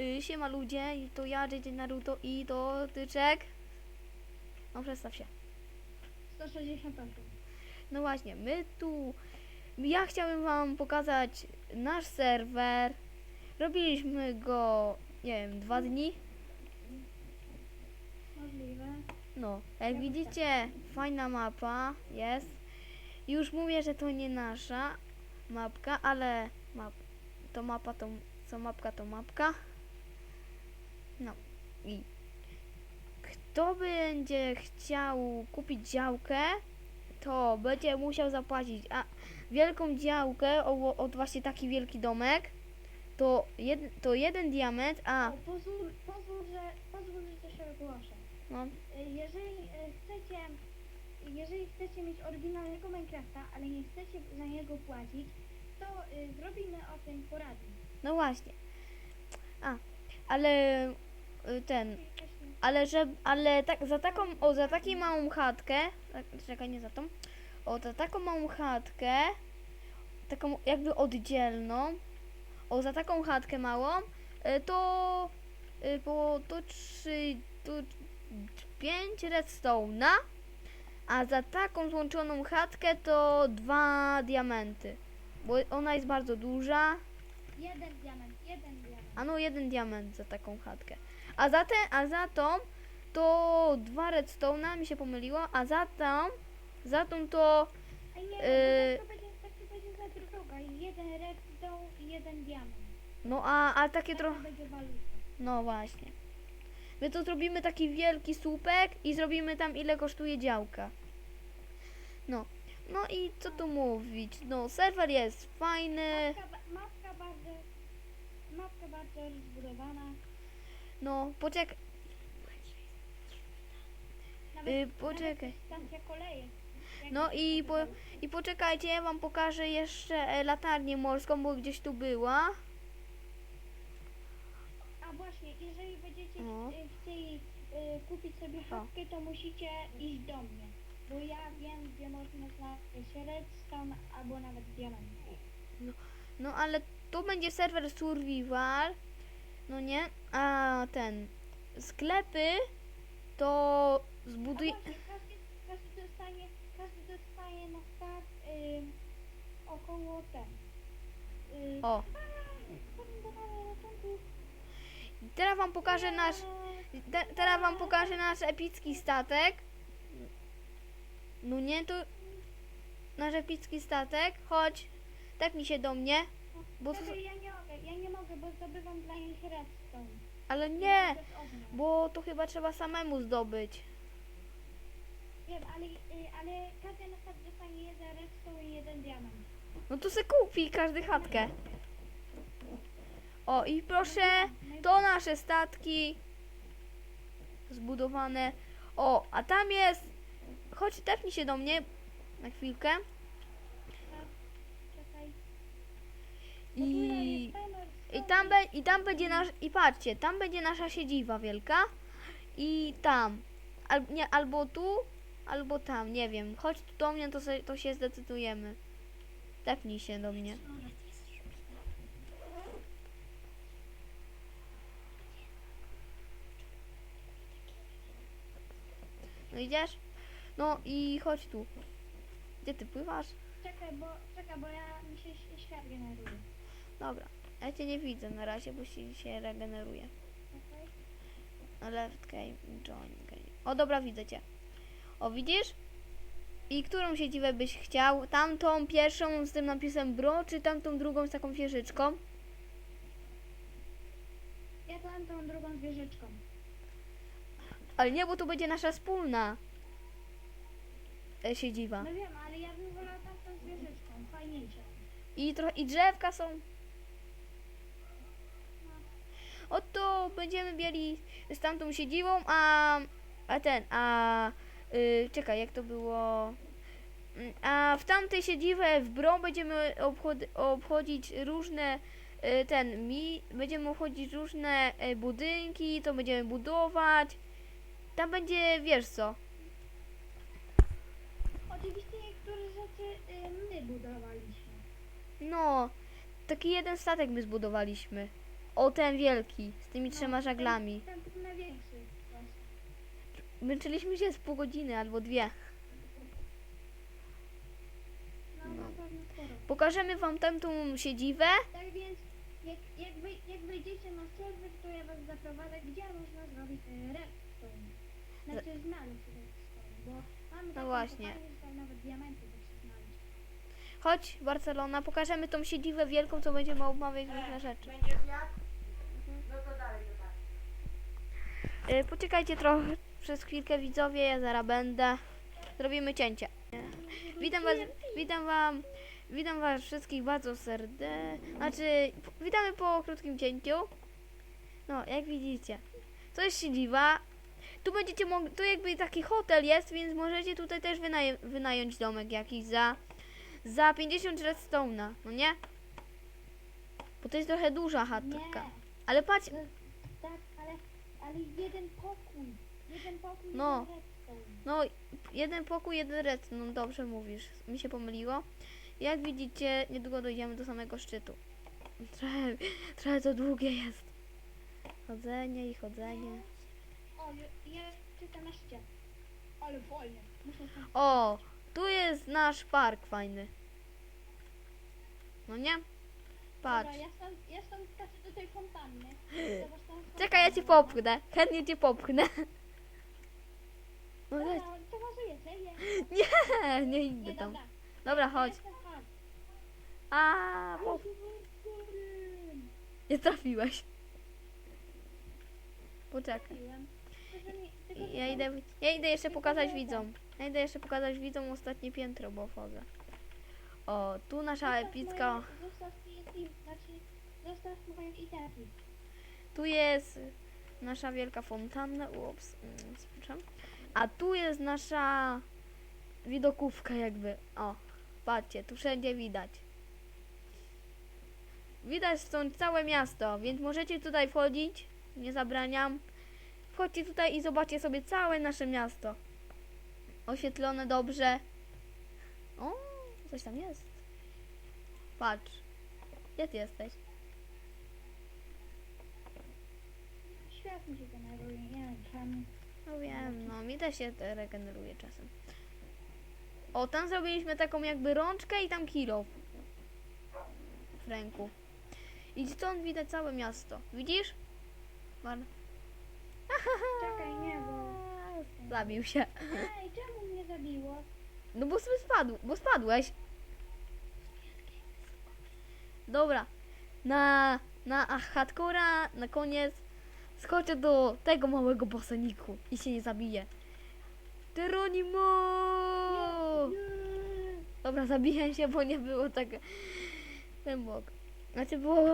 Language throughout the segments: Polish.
Y, siema ludzie, i to ja, JJ Naruto i to Tyczek. No przedstaw się. 168. No właśnie, my tu... Ja chciałem wam pokazać nasz serwer. Robiliśmy go, nie wiem, dwa dni. Możliwe. No, jak widzicie, fajna mapa jest. Już mówię, że to nie nasza mapka, ale map, to mapa, to co mapka, to mapka. No i kto będzie chciał kupić działkę, to będzie musiał zapłacić a wielką działkę, o, o właśnie taki wielki domek. To, jed, to jeden diament, a O, pozwól, pozwól, że, pozwól, że to się wygłoszę. no, Y, Jeżeli y, chcecie, jeżeli chcecie mieć oryginalnego Minecrafta, ale nie chcecie za niego płacić, to y, zrobimy o tym poradnik. no właśnie. A, ale y, ten, ale że, ale tak, za taką, o, za taką małą chatkę, tak, czekaj, nie za tą, o, za taką małą chatkę, taką jakby oddzielną, o, za taką chatkę małą, y, to, y, po, to trzy, to pięć redstone'a, a za taką złączoną chatkę to dwa diamenty, bo ona jest bardzo duża, Jeden diament, jeden. A no jeden diament za taką chatkę. A za te, a za tą to dwa redstone'a mi się pomyliło, a za tą, za tą to nie, Y- tak to będzie, to będzie za droga. Jeden redstone i jeden diament. no a, a takie trochę, no właśnie. My to zrobimy taki wielki słupek i zrobimy tam ile kosztuje działka. No. No i co tu mówić? No serwer jest fajny. Mapka, ba- mapka bardzo, mapka bardzo rozbudowana. No poczekaj, Nawet, Y, poczekaj. Nawet stacja kolejek. Jak no i, po, i poczekajcie, ja wam pokażę jeszcze e, latarnię morską, bo gdzieś tu była. A właśnie, jeżeli będziecie No. chcieli y, kupić sobie chatkę, to musicie iść do mnie. Bo ja wiem, gdzie można znaleźć redstone albo nawet diament. No ale to będzie serwer survival, no nie? A ten sklepy to A zbuduj. właśnie, każdy, każdy dostanie, każdy dostaje na start y, około ten. Y, O, teraz wam pokażę nasz. Te, teraz wam pokażę nasz epicki statek. No nie, to nasz epicki statek. Chodź, tak mi się do mnie. Bo to, Czekaj, ja nie mogę, ja nie mogę, bo zdobywam dla nich redstone. ale nie, bo to chyba trzeba samemu zdobyć. Wiem, ale, y, ale każdy na start dostanie jeden redstone i jeden diament. No to se kupi każdy chatkę. O i proszę, to nasze statki zbudowane. O, a tam jest. Chodź, tepnij się do mnie na chwilkę. I, i, tam, be, I tam będzie nasz. I patrzcie, tam będzie nasza siedziba wielka. I tam. Al, nie, albo tu, albo tam, nie wiem. Chodź tu do mnie, to, se, to się zdecydujemy. Tepnij się do mnie. No idziesz? No i chodź tu. Gdzie ty pływasz? Czekaj, bo, czekaj, bo ja mi się świat generuje. Dobra. Ja cię nie widzę na razie, bo się, się regeneruje. Left game, join game. O dobra, widzę cię. O widzisz? I którą siedzibę byś chciał? Tamtą pierwszą z tym napisem bro, czy tamtą drugą z taką wieżyczką? Ja tam tą drugą zwierzyczką. Ale nie, bo to będzie nasza wspólna e, siedziba. No wiem, ale ja bym wolała tamtą zwierzyczką. Fajniejsza. I, I drzewka są. Oto będziemy mieli z tamtą siedzibą, a, a ten, a y, czekaj, jak to było? Mm, A w tamtej siedzibie w Bro będziemy obchod, obchodzić różne y, ten mi, będziemy obchodzić różne y, budynki, to będziemy budować. Tam będzie, wiesz co? Oczywiście niektóre rzeczy y, my budowaliśmy. No, taki jeden statek my zbudowaliśmy. O, ten wielki, z tymi No, trzema żaglami. Ten, ten największy. Męczyliśmy się z pół godziny albo dwie. No, na pewno sporo. Pokażemy wam tamtą siedzibę. Tak więc, jak, jak, wy, jak wejdziecie na serwer, to ja was zaprowadzę, gdzie można zrobić e, redstone. Znaczy znaleźć redstone, bo mamy taką właśnie. kopalnię, że tam nawet diamenty da się znaleźć. Chodź, Barcelona, pokażemy tą siedzibę wielką, co będziemy omawiać różne rzeczy. Będzie zjadł? No to dalej, to Y, poczekajcie trochę przez chwilkę widzowie, ja zaraz będę. Zrobimy cięcie. Witam was, witam wam, witam was wszystkich bardzo serdecznie. Znaczy, witamy po krótkim cięciu. No, jak widzicie, to jest siedziba. Tu będziecie mogli, tu jakby taki hotel jest, więc możecie tutaj też wynaję, wynająć domek jakiś za, za 50 redstone'a, no nie? Bo to jest trochę duża chatka. Nie, Ale patrz, ale jeden pokój. Jeden pokój, No. jeden redstone. No, jeden pokój, jeden red. No dobrze mówisz, mi się pomyliło. Jak widzicie, niedługo dojdziemy do samego szczytu. Trochę, trochę to długie jest. Chodzenie i chodzenie. O, je- jest 14. Ale tam... O, tu jest nasz park fajny. No nie? Patrz. Ja stąd, ja stąd skaczę do tej fontanny. Zobacz, tam Czekaj, ja cię fontanna. popchnę. Chętnie cię popchnę. No Dobra, leć. to może jest, ja Nie, nie. nie idę Nie, tam. dobra. Dobra, chodź. Jestem hard. A, pop... nie trafiłeś. Poczekaj. Trafiłem. Nie- tylko, Ja idę, ja idę jeszcze pokazać widzom. Ja idę jeszcze pokazać widzom ostatnie piętro, bo wchodzę. O, tu nasza epicka. znaczy. Tu jest nasza wielka fontanna. Ups, mm, przepraszam. A tu jest nasza widokówka jakby. O, patrzcie, tu wszędzie widać. Widać stąd całe miasto, więc możecie tutaj wchodzić. Nie zabraniam. Wchodźcie tutaj i zobaczcie sobie całe nasze miasto. Oświetlone dobrze. O, coś tam jest. Patrz. Gdzie ty jesteś? Świat mi się generuje, nie wiem czemu. No wiem, no mi też się to regeneruje czasem. O, tam zrobiliśmy taką jakby rączkę i tam kilo w ręku. I stąd widać całe miasto. Widzisz? Mar... Czekaj, nie, bo... Zabił się. Ej, czemu mnie zabiło? No bo sobie spadł, bo spadłeś. Dobra. Na, na hardcora na koniec skoczę do tego małego boseniku i się nie zabije. Teronimo! Dobra, zabiję się, bo nie było tak głęboko. Znaczy było,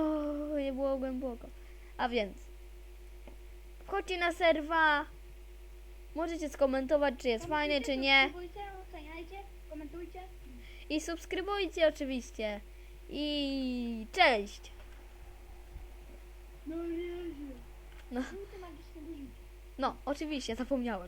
nie było głęboko. A więc, wchodźcie na serwa. Możecie skomentować, czy jest fajny, czy nie. Komentujcie. I subskrybujcie oczywiście. I cześć! No Jezu. No, guzik. no oczywiście, zapomniałem.